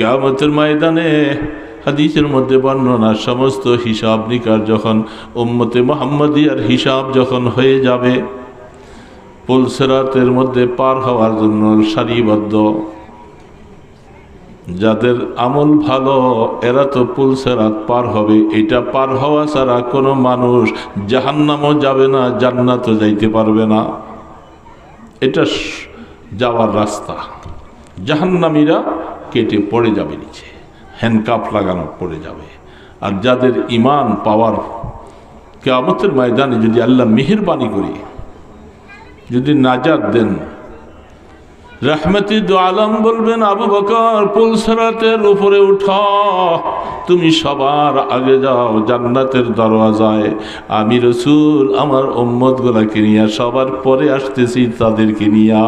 কেয়ামতের ময়দানে হাদিসের মধ্যে বর্ণনা, সমস্ত হিসাব নিকার যখন উম্মতে মোহাম্মদিয়ার হিসাব যখন হয়ে যাবে পুলসেরাতের মধ্যে পার হওয়ার জন্য সারিবদ্ধ। যাদের আমল ভালো, এরা তো পুলসেরাত পার হবে। এটা পার হওয়া ছাড়া কোনো মানুষ জাহান্নামও যাবে না, জান্নাতও যাইতে পারবে না। এটা যাওয়ার রাস্তা। জাহান্নামীরা কেটে পড়ে যাবে নিচে হ্যান্ডকাপ লাগানো পড়ে যাবে। আর যাদের ইমান পাওয়ার কেয়ামতের ময়দানে যদি আল্লাহ মেহেরবানি করি, যদি নাজাদ দেন। রহমতি আলম বলবেন, আবু বকর পুলসরাতের উপরে উঠা। তুমি সবার আগে যাও জান্নাতের দরওয়াজায়। আমি রসুল, আমার ওম্মত গুলাকে নিয়ে সবার পরে আসতেছি তাদেরকে নিয়া।